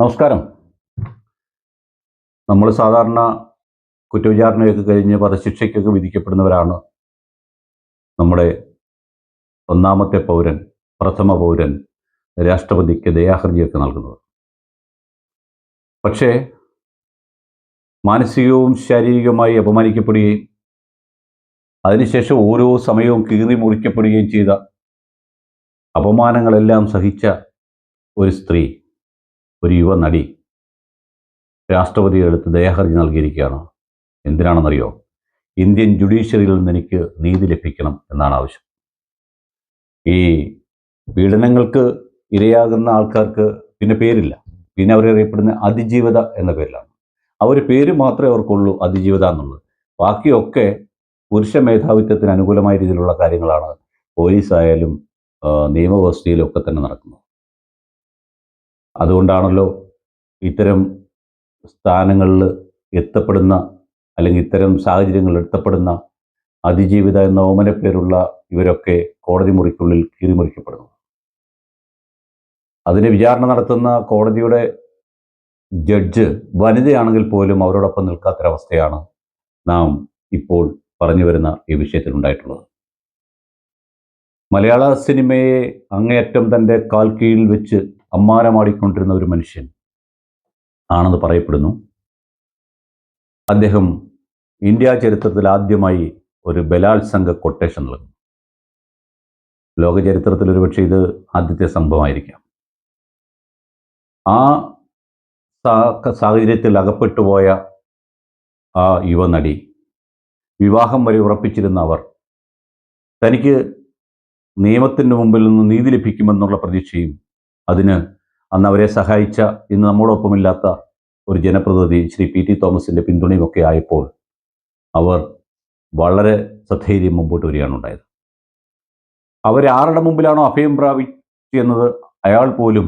നമസ്കാരം. നമ്മൾ സാധാരണ കുറ്റവിചാരണയൊക്കെ കഴിഞ്ഞ് വധശിക്ഷയ്ക്കൊക്കെ വിധിക്കപ്പെടുന്നവരാണ് നമ്മുടെ ഒന്നാമത്തെ പൗരൻ പ്രഥമ പൗരൻ രാഷ്ട്രപതിക്ക് ദയാഹർജിയൊക്കെ നൽകുന്നത്. പക്ഷേ മാനസികവും ശാരീരികവുമായി അപമാനിക്കപ്പെടുകയും അതിനുശേഷം ഓരോ സമയവും കീറി മുറിക്കപ്പെടുകയും ചെയ്ത അപമാനങ്ങളെല്ലാം സഹിച്ച ഒരു സ്ത്രീ ഒരു യുവ നടി രാഷ്ട്രപതിയുടെ അടുത്ത് ദയാഹർജി നൽകിയിരിക്കുകയാണ്. എന്തിനാണെന്നറിയോ? ഇന്ത്യൻ ജുഡീഷ്യറിയിൽ നിന്ന് എനിക്ക് നീതി ലഭിക്കണം എന്നാണ് ആവശ്യം. ഈ പീഡനങ്ങൾക്ക് ഇരയാകുന്ന ആൾക്കാർക്ക് പിന്നെ പേരില്ല. പിന്നെ അവരറിയപ്പെടുന്ന അതിജീവിത എന്ന പേരിലാണ്. ആ ഒരു പേര് മാത്രമേ അവർക്കുള്ളൂ അതിജീവിത എന്നുള്ളത്. ബാക്കിയൊക്കെ പുരുഷ മേധാവിത്വത്തിന് അനുകൂലമായ രീതിയിലുള്ള കാര്യങ്ങളാണ് പോലീസായാലും നിയമവ്യവസ്ഥയിലും ഒക്കെ തന്നെ നടക്കുന്നത്. അതുകൊണ്ടാണല്ലോ ഇത്തരം സ്ഥാനങ്ങളിൽ എത്തപ്പെടുന്ന അല്ലെങ്കിൽ ഇത്തരം സാഹചര്യങ്ങളിൽ എത്തപ്പെടുന്ന അതിജീവിത എന്ന ഓമന പേരുള്ള ഇവരൊക്കെ കോടതി മുറിക്കുള്ളിൽ കീറിമുറിക്കപ്പെടുന്നു. അതിന് വിചാരണ നടത്തുന്ന കോടതിയുടെ ജഡ്ജ് വനിതയാണെങ്കിൽ പോലും അവരോടൊപ്പം നിൽക്കാത്തൊരവസ്ഥയാണ് നാം ഇപ്പോൾ പറഞ്ഞു വരുന്ന ഈ വിഷയത്തിൽ ഉണ്ടായിട്ടുള്ളത് മലയാള സിനിമയെ അങ്ങേയറ്റം തന്റെ കാൽ കീഴിൽ വെച്ച് അമ്മാനമാടിക്കൊണ്ടിരുന്ന ഒരു മനുഷ്യൻ ആണെന്ന് പറയപ്പെടുന്നു. അദ്ദേഹം ഇന്ത്യ ചരിത്രത്തിൽ ആദ്യമായി ഒരു ബലാത്സംഗ കൊട്ടേഷൻ നൽകുന്നു. ലോക ചരിത്രത്തിൽ ഒരുപക്ഷെ ഇത് ആദ്യത്തെ സംഭവമായിരിക്കാം. ആ സാഹചര്യത്തിൽ അകപ്പെട്ടുപോയ ആ യുവനടി വിവാഹം വരെ ഉറപ്പിച്ചിരുന്ന അവർ തനിക്ക് നിയമത്തിന്റെ മുമ്പിൽ നിന്ന് നീതി ലഭിക്കുമെന്നുള്ള പ്രതീക്ഷയും അതിന് അന്ന് അവരെ സഹായിച്ച ഇന്ന് നമ്മോടൊപ്പമില്ലാത്ത ഒരു ജനപ്രതിനിധി ശ്രീ പി ടി തോമസിന്റെ പിന്തുണയുമൊക്കെ ആയപ്പോൾ അവർ വളരെ സധൈര്യം മുമ്പോട്ട് വരികയാണ് ഉണ്ടായത്. അവരെ ആരുടെ മുമ്പിലാണോ അഭയം പ്രാപിച്ചെന്നത് അയാൾ പോലും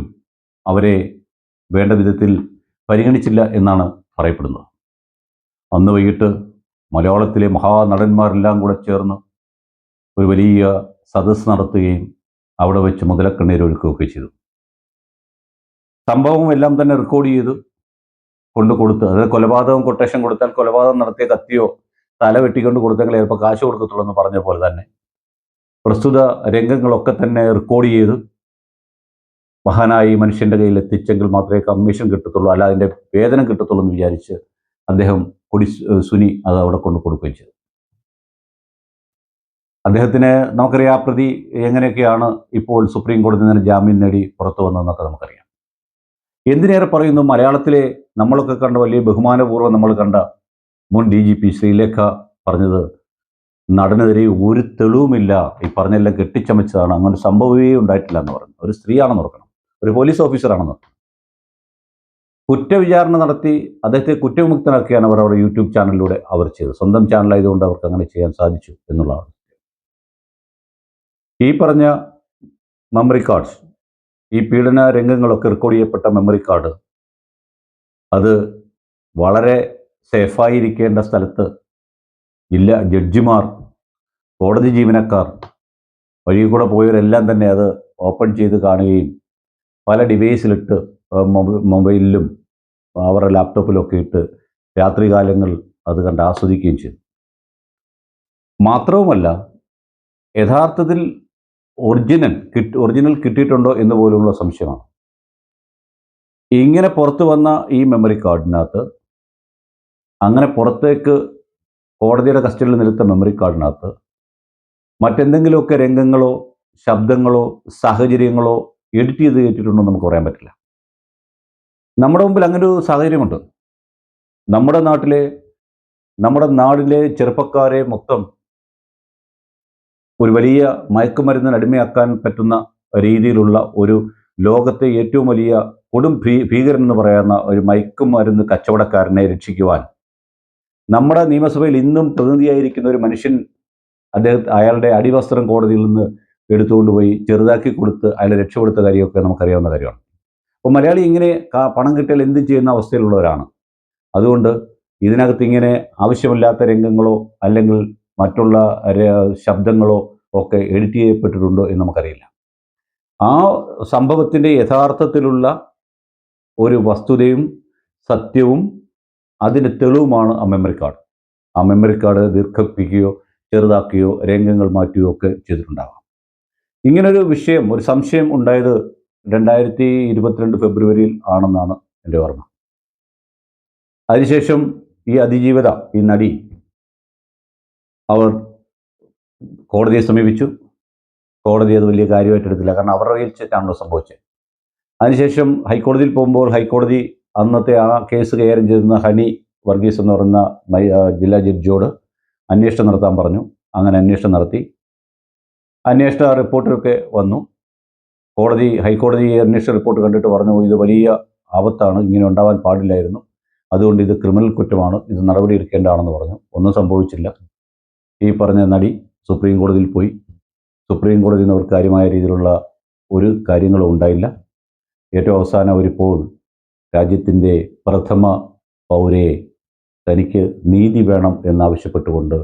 അവരെ വേണ്ട വിധത്തിൽ പരിഗണിച്ചില്ല എന്നാണ് പറയപ്പെടുന്നത്. അന്ന് വൈകിട്ട് മലയാളത്തിലെ മഹാനടന്മാരെല്ലാം കൂടെ ചേർന്ന് ഒരു വലിയ സദസ്സ് നടത്തുകയും അവിടെ വെച്ച് മുതലക്കണ്ണീരൊഴുക്കുകയൊക്കെ ചെയ്തു. സംഭവം എല്ലാം തന്നെ റെക്കോർഡ് ചെയ്ത് കൊണ്ട് കൊടുത്ത്. അതായത് കൊലപാതകം കൊട്ടേഷൻ കൊടുത്താൽ കൊലപാതകം നടത്തിയ കത്തിയോ തല വെട്ടിക്കൊണ്ട് കൊടുത്തെങ്കിൽ ചിലപ്പോൾ കാശ് കൊടുക്കത്തുള്ളൂ എന്ന് പറഞ്ഞ പോലെ തന്നെ. പ്രസ്തുത രംഗങ്ങളൊക്കെ തന്നെ റെക്കോർഡ് ചെയ്ത്. മഹാനായി മനുഷ്യന്റെ കയ്യിൽ എത്തിച്ചെങ്കിൽ മാത്രമേ കമ്മീഷൻ കിട്ടത്തുള്ളൂ അല്ല അതിന്റെ വേതനം കിട്ടത്തുള്ളൂ എന്ന് വിചാരിച്ച് അദ്ദേഹം കൊടി സുനി അത് അവിടെ കൊണ്ട് കൊടുക്കുകയും ചെയ്തു. അദ്ദേഹത്തിന് നമുക്കറിയാം ആ പ്രതി എങ്ങനെയൊക്കെയാണ് ഇപ്പോൾ സുപ്രീം കോടതി നിന്ന് ജാമ്യം നേടി പുറത്തു വന്നതെന്നൊക്കെ നമുക്കറിയാം. എന്തിനേറെ പറയുന്നു? മലയാളത്തിലെ നമ്മളൊക്കെ കണ്ട വലിയ ബഹുമാനപൂർവം നമ്മൾ കണ്ട മുൻ ഡി ജി പി ശ്രീലേഖ പറഞ്ഞത് നടനെതിരെ ഒരു തെളിവുമില്ല. ഈ പറഞ്ഞെല്ലാം കെട്ടിച്ചമച്ചതാണ്. അങ്ങനെ സംഭവമേ ഉണ്ടായിട്ടില്ല എന്ന് പറഞ്ഞു ഒരു സ്ത്രീയാണെന്ന് ഓർക്കണം. ഒരു പോലീസ് ഓഫീസറാണെന്ന് ഓർക്കണം. കുറ്റവിചാരണ നടത്തി അദ്ദേഹത്തെ കുറ്റവിമുക്തനാക്കിയാണ് അവർ അവരുടെ യൂട്യൂബ് ചാനലിലൂടെ അവർ ചെയ്തത്. സ്വന്തം ചാനലായതുകൊണ്ട് അവർക്ക് അങ്ങനെ ചെയ്യാൻ സാധിച്ചു എന്നുള്ളതാണ് ഈ പറഞ്ഞ മെമ്മറി കാർഡ്സ് ഈ പീഡന രംഗങ്ങളൊക്കെ റെക്കോർഡ് ചെയ്യപ്പെട്ട മെമ്മറി കാർഡ് അത് വളരെ സേഫായിരിക്കേണ്ട സ്ഥലത്ത് ഇല്ല. ജഡ്ജിമാർ കോടതി ജീവനക്കാർ വഴി കൂടെ പോയവരെല്ലാം തന്നെ അത് ഓപ്പൺ ചെയ്ത് കാണുകയും പല ഡിവൈസിലിട്ട് മൊബ- മൊബൈലിലും അവരുടെ ലാപ്ടോപ്പിലൊക്കെ ഇട്ട് രാത്രികാലങ്ങൾ അത് കണ്ട് ആസ്വദിക്കുകയും ചെയ്തു. മാത്രവുമല്ല യഥാർത്ഥത്തിൽ ഒറിജിനൽ കിട്ടി ഒറിജിനൽ കിട്ടിയിട്ടുണ്ടോ എന്ന് പോലുമുള്ള സംശയമാണ്. ഇങ്ങനെ പുറത്തു വന്ന ഈ മെമ്മറി കാർഡിനകത്ത് അങ്ങനെ പുറത്തേക്ക് കോടതിയുടെ കസ്റ്റഡിയിൽ നിൽത്ത മെമ്മറി കാർഡിനകത്ത് മറ്റെന്തെങ്കിലുമൊക്കെ രംഗങ്ങളോ ശബ്ദങ്ങളോ സാഹചര്യങ്ങളോ എഡിറ്റ് ചെയ്ത് കയറ്റിയിട്ടുണ്ടോ നമുക്ക് പറയാൻ പറ്റില്ല. നമ്മുടെ മുമ്പിൽ അങ്ങനെ ഒരു സാഹചര്യമുണ്ട്. നമ്മുടെ നാട്ടിലെ നമ്മുടെ നാടിലെ ചെറുപ്പക്കാരെ മൊത്തം ഒരു വലിയ മയക്കുമരുന്നിന് അടിമയാക്കാൻ പറ്റുന്ന രീതിയിലുള്ള ഒരു ലോകത്തെ ഏറ്റവും വലിയ കൊടും ഭീ ഭീകരൻ എന്ന് പറയുന്ന ഒരു മയക്കുമരുന്ന് കച്ചവടക്കാരനെ രക്ഷിക്കുവാൻ. നമ്മുടെ നിയമസഭയിൽ ഇന്നും പ്രതിനിധിയായിരിക്കുന്ന ഒരു മനുഷ്യൻ അദ്ദേഹം അയാളുടെ അടിവസ്ത്രം കോടതിയിൽ നിന്ന് എടുത്തുകൊണ്ടുപോയി ചെറുതാക്കി കൊടുത്ത് അയാളെ രക്ഷപ്പെടുത്ത കാര്യമൊക്കെ നമുക്കറിയാവുന്ന കാര്യമാണ്. അപ്പോൾ മലയാളി ഇങ്ങനെ പണം കിട്ടിയാൽ എന്ത് ചെയ്യുന്ന അവസ്ഥയിലുള്ളവരാണ്. അതുകൊണ്ട് ഇതിനകത്ത് ഇങ്ങനെ ആവശ്യമില്ലാത്ത രംഗങ്ങളോ അല്ലെങ്കിൽ മറ്റുള്ള ശബ്ദങ്ങളോ ഒക്കെ എഡിറ്റ് ചെയ്യപ്പെട്ടിട്ടുണ്ടോ എന്ന് നമുക്കറിയില്ല. ആ സംഭവത്തിന്റെ യഥാർത്ഥത്തിലുള്ള ഒരു വസ്തുതയും സത്യവും അതിന്റെ തെളിവുമാണ് ആ മെമ്മറി കാർഡ് ആ മെമ്മറി കാർഡ് ദീർഘിപ്പിക്കുകയോ ചെറുതാക്കുകയോ രംഗങ്ങൾ മാറ്റുകയോ ഒക്കെ ചെയ്തിട്ടുണ്ടാകാം. ഇങ്ങനൊരു വിഷയം ഒരു സംശയം ഉണ്ടായത് രണ്ടായിരത്തി ഇരുപത്തിരണ്ട് ഫെബ്രുവരിയിൽ ആണെന്നാണ് എന്റെ ഓർമ്മ. അതിനുശേഷം ഈ അതിജീവിത ഈ നടി അവർ കോടതിയെ സമീപിച്ചു. കോടതി അത് വലിയ കാര്യമായിട്ട് എടുത്തില്ല. കാരണം അവരുടെ കയ്യിൽ വെച്ചിട്ടാണല്ലോ സംഭവിച്ചത്. അതിനുശേഷം ഹൈക്കോടതിയിൽ പോകുമ്പോൾ ഹൈക്കോടതി അന്നത്തെ ആ കേസ് കൈകാര്യം ചെയ്യുന്ന ഹനി വർഗീസ് എന്ന് പറയുന്ന ജില്ലാ ജഡ്ജിയോട് അന്വേഷണം നടത്താൻ പറഞ്ഞു. അങ്ങനെ അന്വേഷണം നടത്തി. അന്വേഷണ റിപ്പോർട്ടൊക്കെ വന്നു. കോടതി ഹൈക്കോടതി അന്വേഷണ റിപ്പോർട്ട് കണ്ടിട്ട് പറഞ്ഞു ഇത് വലിയ ആപത്താണ്. ഇങ്ങനെ ഉണ്ടാവാൻ പാടില്ലായിരുന്നു. അതുകൊണ്ട് ഇത് ക്രിമിനൽ കുറ്റമാണ്. ഇത് നടപടി എടുക്കേണ്ടതാണെന്ന് പറഞ്ഞു. ഒന്നും സംഭവിച്ചില്ല. ഈ പറഞ്ഞ നടി സുപ്രീം കോടതിയിൽ പോയി. സുപ്രീം കോടതിയിൽ നിന്ന് അവർക്ക് കാര്യമായ രീതിയിലുള്ള ഒരു കാര്യങ്ങളും ഉണ്ടായില്ല. ഏറ്റവും അവസാനം അവരിപ്പോൾ രാജ്യത്തിന്റെ പ്രഥമ പൗരയെ തനിക്ക് നീതി വേണം എന്നാവശ്യപ്പെട്ടുകൊണ്ട്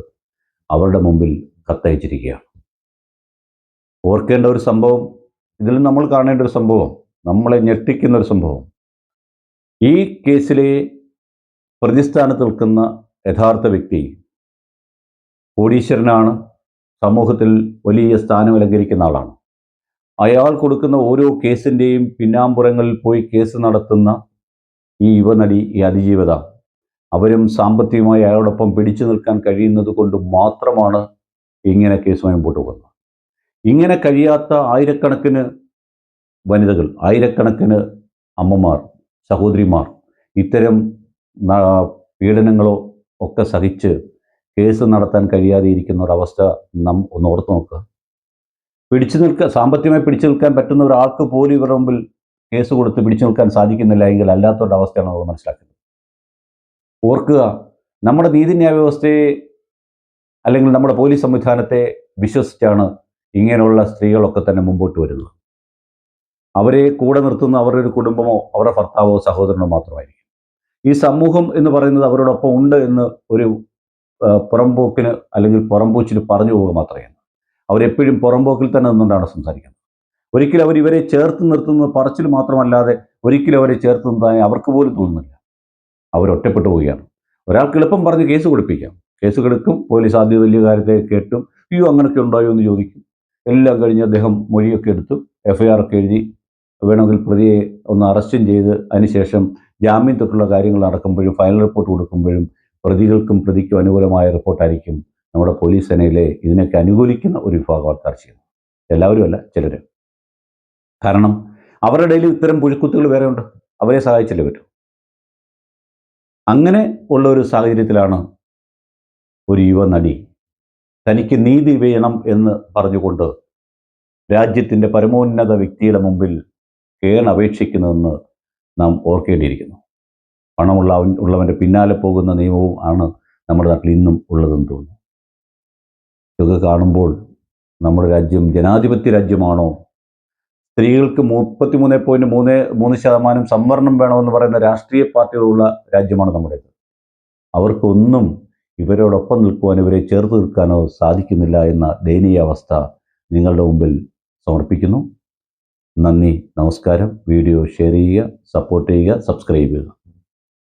അവരുടെ മുമ്പിൽ കത്തയച്ചിരിക്കുകയാണ്. ഓർക്കേണ്ട ഒരു സംഭവം ഇതിൽ നമ്മൾ കാണേണ്ട ഒരു സംഭവം നമ്മളെ ഞെട്ടിക്കുന്ന ഒരു സംഭവം. ഈ കേസിലെ പ്രതിസ്ഥാനത്ത് നിൽക്കുന്ന യഥാർത്ഥ വ്യക്തി കോടീശ്വരനാണ്. സമൂഹത്തിൽ വലിയ സ്ഥാനം അലങ്കരിക്കുന്ന ആളാണ്. അയാൾ കൊടുക്കുന്ന ഓരോ കേസിന്റെയും പിന്നാമ്പുറങ്ങളിൽ പോയി കേസ് നടത്തുന്ന ഈ യുവനടി ഈ അതിജീവിത അവരും സാമ്പത്തികമായി അയാളോടൊപ്പം പിടിച്ചു നിൽക്കാൻ കഴിയുന്നത് കൊണ്ട് മാത്രമാണ് ഇങ്ങനെ കേസുമായി മുമ്പോട്ട് പോകുന്നത്. ഇങ്ങനെ കഴിയാത്ത ആയിരക്കണക്കിന് വനിതകൾ ആയിരക്കണക്കിന് അമ്മമാർ സഹോദരിമാർ ഇത്തരം പീഡനങ്ങളോ ഒക്കെ സഹിച്ച് കേസ് നടത്താൻ കഴിയാതെ ഇരിക്കുന്ന ഒരവസ്ഥ നാം ഒന്ന് ഓർത്ത് നോക്കുക പിടിച്ചു നിൽക്കാൻ സാമ്പത്തികമായി പിടിച്ചു നിൽക്കാൻ പറ്റുന്ന ഒരാൾക്ക് പോലും ഇവരുടെ മുമ്പിൽ കേസ് കൊടുത്ത് പിടിച്ചു നിൽക്കാൻ സാധിക്കുന്നില്ല എങ്കിൽ അല്ലാത്തൊരവസ്ഥയാണ് നമ്മൾ മനസ്സിലാക്കുന്നത്. ഓർക്കുക നമ്മുടെ നീതിന്യായ വ്യവസ്ഥയെ അല്ലെങ്കിൽ നമ്മുടെ പോലീസ് സംവിധാനത്തെ വിശ്വസിച്ചാണ് ഇങ്ങനെയുള്ള സ്ത്രീകളൊക്കെ തന്നെ മുമ്പോട്ട് വരുന്നത്. അവരെ കൂടെ നിർത്തുന്ന അവരുടെ ഒരു കുടുംബമോ അവരുടെ ഭർത്താവോ സഹോദരനോ മാത്രമായിരിക്കും. ഈ സമൂഹം എന്ന് പറയുന്നത് അവരോടൊപ്പം ഉണ്ട് എന്ന് ഒരു പുറംപോക്കിന് അല്ലെങ്കിൽ പുറംപൂച്ചിന് പറഞ്ഞു പോവുക മാത്രമേ അവരെപ്പോഴും പുറംപോക്കിൽ തന്നെ നിന്നുകൊണ്ടാണ് സംസാരിക്കുന്നത്. ഒരിക്കലും അവർ ഇവരെ ചേർത്ത് നിർത്തുന്നത് പറച്ചിൽ മാത്രമല്ലാതെ ഒരിക്കലും അവരെ ചേർത്ത് നിർത്താൻ അവർക്ക് പോലും തോന്നുന്നില്ല. അവർ ഒറ്റപ്പെട്ടു പോവുകയാണ്. ഒരാൾക്ക് എളുപ്പം പറഞ്ഞ് കേസ് കൊടുപ്പിക്കാം. കേസ് കൊടുക്കും പോലീസ് ആദ്യ വലിയ കാര്യത്തെ കേട്ടും അയ്യോ അങ്ങനെയൊക്കെ ഉണ്ടായോ എന്ന് ചോദിക്കും. എല്ലാം കഴിഞ്ഞ് അദ്ദേഹം മൊഴിയൊക്കെ എടുത്തു എഫ് ഐ ആർ ഒക്കെ എഴുതി വേണമെങ്കിൽ പ്രതിയെ ഒന്ന് അറസ്റ്റും ചെയ്ത് അതിനുശേഷം ജാമ്യം തൊട്ടുള്ള കാര്യങ്ങൾ നടക്കുമ്പോഴും ഫൈനൽ റിപ്പോർട്ട് കൊടുക്കുമ്പോഴും പ്രതികൾക്കും പ്രതിക്കും അനുകൂലമായ റിപ്പോർട്ടായിരിക്കും നമ്മുടെ പോലീസ് സേനയിലെ ഇതിനൊക്കെ അനുകൂലിക്കുന്ന ഒരു വിഭാഗം ആൾക്കാർ ചെയ്യുന്നത്. എല്ലാവരും അല്ല ചിലർ കാരണം അവരുടെ ഇടയിൽ ഇത്തരം പുഴുക്കുത്തുകൾ വേറെ ഉണ്ട്. അവരെ സഹായിച്ചല്ലേ പറ്റൂ. അങ്ങനെ ഉള്ള ഒരു സാഹചര്യത്തിലാണ് ഒരു യുവ നടി തനിക്ക് നീതി വേണം എന്ന് പറഞ്ഞുകൊണ്ട് രാജ്യത്തിന്റെ പരമോന്നത വ്യക്തിയുടെ മുമ്പിൽ കേണപേക്ഷിക്കുന്നതെന്ന് നാം ഓർക്കേണ്ടിയിരിക്കുന്നു. പണമുള്ള ഉള്ളവന്റെ പിന്നാലെ പോകുന്ന നിയമവും ആണ് നമ്മുടെ നാട്ടിൽ ഇന്നും ഉള്ളതെന്ന് തോന്നുന്നു. ഇതൊക്കെ കാണുമ്പോൾ നമ്മുടെ രാജ്യം ജനാധിപത്യ രാജ്യമാണോ? സ്ത്രീകൾക്ക് മുപ്പത്തി മൂന്ന് പോയിന്റ് മൂന്ന് മൂന്ന് ശതമാനം സംവരണം വേണമെന്ന് പറയുന്ന രാഷ്ട്രീയ പാർട്ടികളുള്ള രാജ്യമാണ് നമ്മുടേത്. അവർക്കൊന്നും ഇവരോടൊപ്പം നിൽക്കുവാൻ ഇവരെ ചേർത്ത് നിൽക്കാനോ സാധിക്കുന്നില്ല എന്ന ദയനീയ അവസ്ഥ നിങ്ങളുടെ മുമ്പിൽ സമർപ്പിക്കുന്നു. നന്ദി നമസ്കാരം. വീഡിയോ ഷെയർ ചെയ്യുക സപ്പോർട്ട് ചെയ്യുക സബ്സ്ക്രൈബ് ചെയ്യുക.